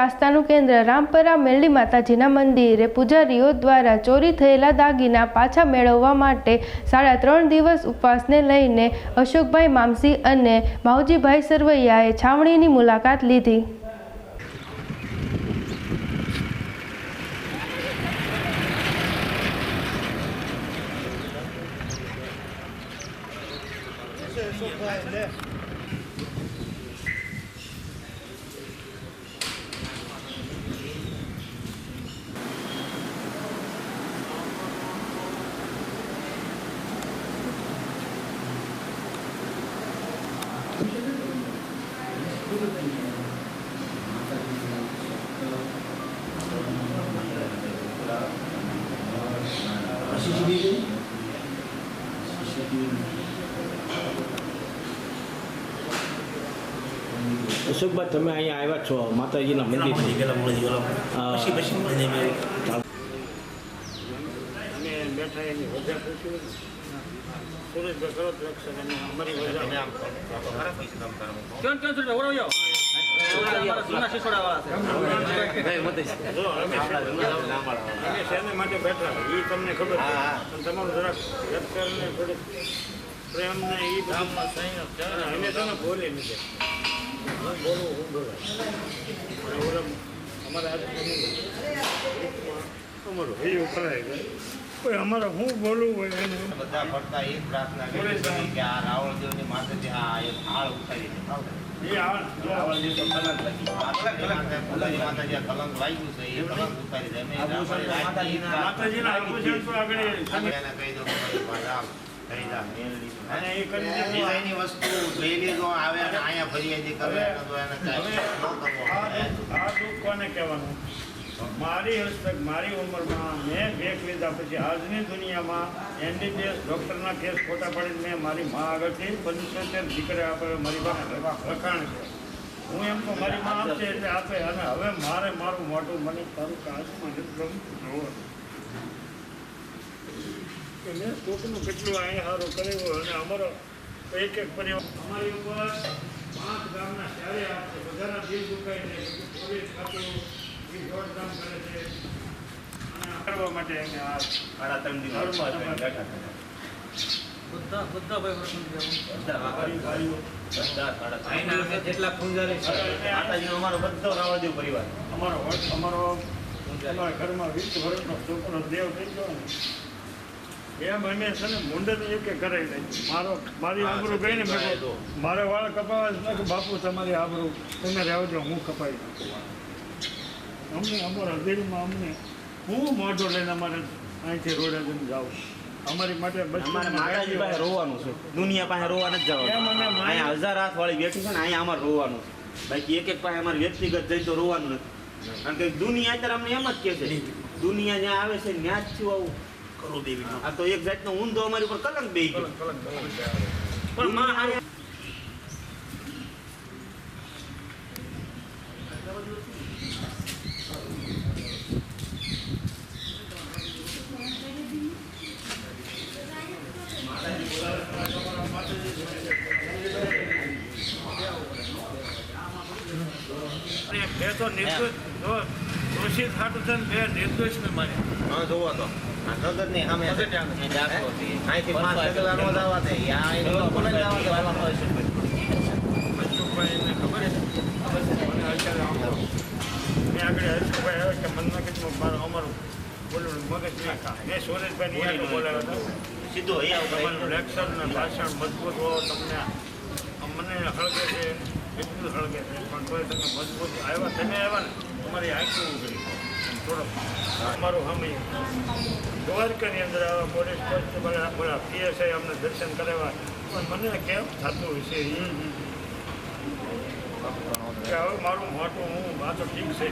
આસ્થાનું કેન્દ્ર રામપરા મેરડી માતાજીના મંદિરે પૂજારીઓ દ્વારા ચોરી થયેલા દાગીના પાછા મેળવવા માટે સાડા ત્રણ દિવસ ઉપવાસને લઈને અશોકભાઈ મામસી અને માવજીભાઈ સરવૈયાએ છાવણીની મુલાકાત લીધી અશોકભાઈ તમે અહીંયા આવ્યા છો માતાજીના મંદિર મંદિર ગયેલા મોડી ગયેલો હા. પછી પછી મળીને મેં અમે બેઠા એની વજા પૂછ્યું સુરેશભાઈ કરો જ રક્ષક અને અમારી વજા ક્યાં ક્યાં સુધી ઓળો યો જૂના શિસોડા તમે અહીંયા આવ્યા છો માતાજીના મંદિર. માટે બેઠા? એ તમને ખબર તમારું જરાક પ્રેમ ને એ ગામમાં અમે છે. ને બોલી નથી. હું બોલું હું બોલાય અને ઓલા અમારા અમારું એ ઉપરાય ગયું અમારે હું બોલવું હોય એને બધા ફરતા એ પ્રાર્થના કરી કે આ રાવણદેવની માથેથી આ એક હાળ ઉતારી દે. એ આ રાવણદેવ તો કલંક લખી. આ માતાજી કલંક લાગ્યું છે એ કલંક ઉતારી દે. માતાજીના આગળ કહી દો ડિઝાઇનની વસ્તુ લઈ લીધો આવે અને અહીંયા ફરિયાદી કરે. આ દુઃખ કોને કહેવાનું? મારી હસ્તક મારી ઉંમરમાં મેં ભેખ લીધા પછી આજની દુનિયામાં એમબીબીએસ ડૉક્ટરના કેસ ખોટા પાડીને મેં મારી મા આગળથી પંચોતેર દીકરા આપણે મારી પાસે લખાણ છે. હું એમ તો મારી મા આપશે એટલે આપે. અને હવે મારે મારું મોટું મને તારું કાચમાં એકદમ જોવો કે મેં કોકનું કેટલું અહીંયા સારું કર્યું અને અમારો એક એક પરિવાર અમારી ઉપર પાંચ ગામના ચારે આપશે બધાના દિલ દુખાય છે. પોલીસ ખાતું એ દોડધામ કરે છે. કરવા માટે સાડા ત્રણ દિવસ ઉપવાસ કરીને બેઠા હતા. બધા બધા ભાઈ બધા બધા સાડા ત્રણ. અહીંના અમે જેટલા પૂંજારી છે, માતાજીનો અમારો બધો રાવણદેવ પરિવાર. અમારો અમારો ઘરમાં વીસ વર્ષનો છોકરો દેવ થઈ ગયો ને એમ અમે છે ને મુંડન એક કરાવી લઈ મારો મારી આબરૂ ગઈ ને મેં મારે વાળ કપાવા છે. કે બાપુ તમારી આબરૂ તમે રહેજો હું કપાઈ નાખું. અમને અમારા દિલમાં અમને હું મોઢો લઈને અમારે અહીંથી રોડે જઈને જાઉં. અમારી માટે બસ અમારે માતાજી પાસે રોવાનું છે. દુનિયા પાસે રોવા નથી એમ જવાનું અહીંયા હજાર હાથ વાળી બેઠી છે ને અહીંયા અમારે રોવાનું છે. બાકી એક એક પાસે અમારે વ્યક્તિગત જઈ તો રોવાનું નથી. કારણ કે દુનિયા અત્યારે અમને એમ જ કહે છે દુનિયા જ્યાં આવે છે ત્યાં જ છું આવું. કરોડ દેવી આ તો એક જાતનો ઊંધો અમારી ઉપર કલંક બેહી ગયો. પણ માં હારે તો નિર્દોષ જો ખાતર છે ને બે નિર્દોષને મારે હા, જોવો તો. આ નગરની સામે. અહીંથી પાંચ ડગલા નો જવા દે. આ અહીં લોકો ને જવા દે. મનસુખભાઈને ખબર છે? મને અત્યારે આમ મેં આગળ હર્ષભાઈ આવે કે મનમાં કેટલું મારું અમારું બોલું મગજ નહીં મેં સુરેશભાઈ બોલાવ્યો હતો સીધો તમારું લેક્ચર ને ભાષણ મજબૂત હો તમને મને હળગે છે. એટલું સળગે છે. પણ તોય તમે મજબૂત આવ્યા, તમે આવ્યા ને, તમારી આંખી ઉગડી થોડોક અમારું હમી દ્વારકાની અંદર આવા પોલીસ કોન્સ્ટેબલ બોલા પીએસઆઈ અમને દર્શન કરાવ્યા. પણ મને કેમ થતું હશે? એ હવે મારું મોટું હું, આ તો ઠીક છે.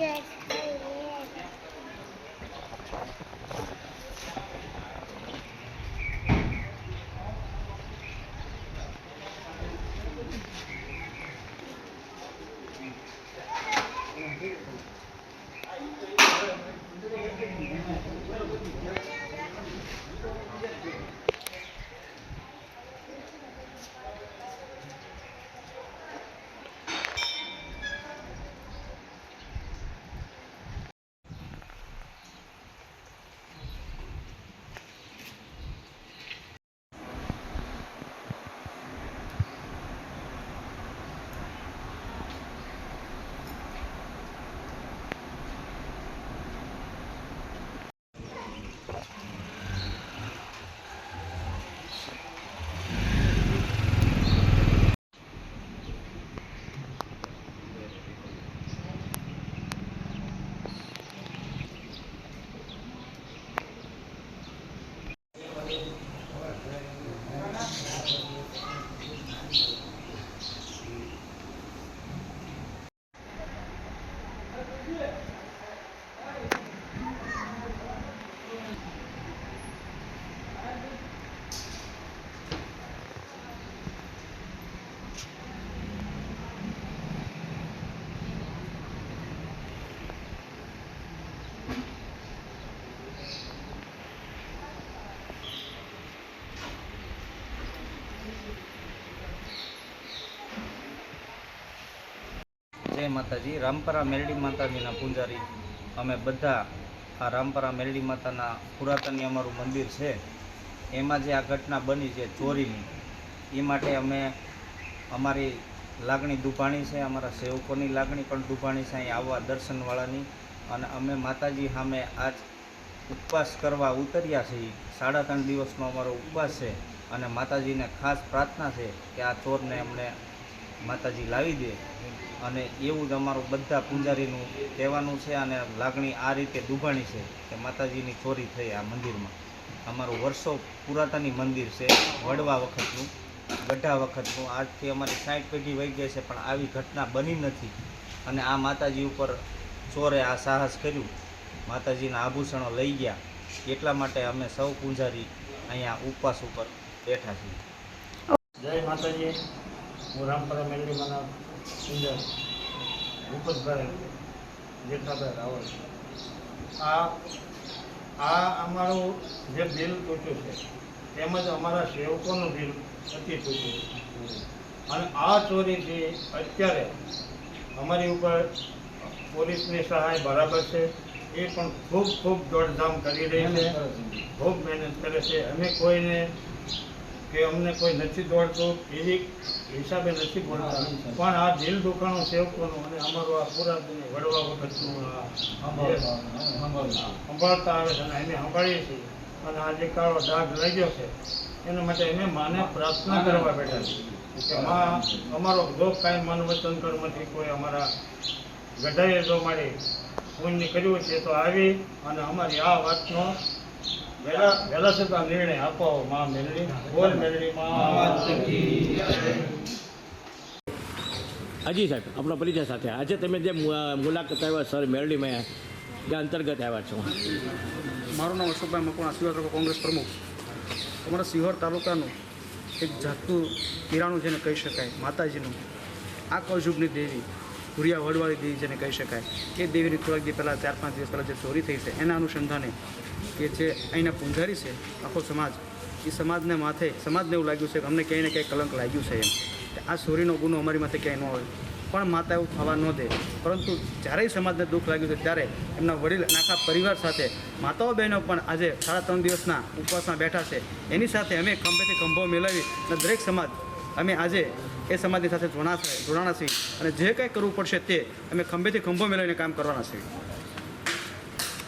Good. જય માતાજી. રામપરા મેરડી માતાજીના પૂજારી. અમે બધા આ રામપરા મેરડી માતાના પુરાતનની અમારું મંદિર છે. એમાં જે આ ઘટના બની છે ચોરીની, એ માટે અમે અમારી લાગણી દુભાણી છે, અમારા સેવકોની લાગણી પણ દુભાણી છે, અહીં આવવા દર્શનવાળાની. અને અમે માતાજી સામે આજ ઉપવાસ કરવા ઉતર્યા છીએ. સાડા ત્રણ દિવસનો અમારો ઉપવાસ છે અને માતાજીને ખાસ પ્રાર્થના છે કે આ ચોરને અમને માતાજી લાવી દે. અને એવું જ અમારું બધા પૂંજારીનું કહેવાનું છે અને લાગણી આ રીતે દુભાણી છે કે માતાજીની ચોરી થઈ આ મંદિરમાં. અમારું વર્ષો પુરાતની મંદિર છે વડવા વખતનું, ગઢા વખતનું. આજથી અમારી સાઠ પેઢી વહી ગઈ છે, પણ આવી ઘટના બની નથી. અને આ માતાજી ઉપર ચોરે આ સાહસ કર્યું. માતાજીના આભૂષણો લઈ ગયા. એટલા માટે અમે સૌ પૂંજારી અહીંયા ઉપવાસ ઉપર બેઠા છીએ. જય માતાજી. હું રામપરા મેલડીમાંના સુંદર ભૂપતભાઈ જેઠાભાઈ રાવલ. આ આ અમારું જે બિલ તૂટ્યું છે તેમજ અમારા સેવકોનું બિલ અતિ તૂટ્યું. છે અને આ ચોરીથી અત્યારે અમારી ઉપર પોલીસની સહાય બરાબર છે એ પણ ખૂબ ખૂબ દોડધામ કરી રહી છે. ખૂબ મહેનત કરે છે. અમે કોઈને કે અમને કોઈ નથી દોડતું એવી હિસાબે નથી બોલતા. પણ આ દિલ દુકાનો સેવકોનું અને અમારું આ પૂરા વડવા વખતનું સંભાળતા આવે છે અને એને સંભાળીએ છીએ. અને આ જે કાળો ડાઘ લાગ્યો છે એના માટે અમે માને પ્રાર્થના કરવા બેઠા છીએ. કે માં અમારો જો કાંઈ મન વચન કર્મથી કોઈ અમારા ગઢાએ જો મારી પુણ્ય કર્યું છે તો આવી અને અમારી આ વાતનો વહેલા વહેલા છતાં નિર્ણય આપો માં મેલડી. બોલ મેલડી માં. હાજી સાહેબ આપણા પરિચય સાથે. આજે તમે જે મુ- મુલાકાત આવ્યા સર મેરડીમાં જે અંતર્ગત આવ્યા છો. મારું નામ અશોકભાઈ મકવાણા સિહોર કોંગ્રેસ પ્રમુખ. અમારા સિહોર તાલુકાનું એક જાતનું કિરાણું જેને કહી શકાય માતાજીનું આ કૌશુભની દેવી ભુરિયા વડવાળી દેવી જેને કહી શકાય. એ દેવીની થોડાક દિવસ પહેલાં ચાર પાંચ દિવસ પહેલાં જે ચોરી થઈ છે એના અનુસંધાને કે જે અહીંના પૂંજારી છે, આખો સમાજ, એ સમાજને માથે, સમાજને એવું લાગ્યું છે કે અમને ક્યાંય ને ક્યાંય કલંક લાગ્યું છે એમ. કે આ ચોરીનો ગુનો અમારી માથે ક્યાંય ન હોય પણ માતા એવું થવા ન દે. પરંતુ જ્યારે સમાજને દુઃખ લાગ્યું છે ત્યારે એમના વડીલ આખા પરિવાર સાથે, માતાઓ બહેનો પણ આજે સાડા ત્રણ દિવસના ઉપવાસમાં બેઠા છે. એની સાથે અમે ખંભેથી ખંભો મેળવી અને દરેક સમાજ, અમે આજે એ સમાજની સાથે જોડાશે જોડાણા છીએ. અને જે કંઈ કરવું પડશે તે અમે ખંભેથી ખંભો મેળવીને કામ કરવાના છીએ.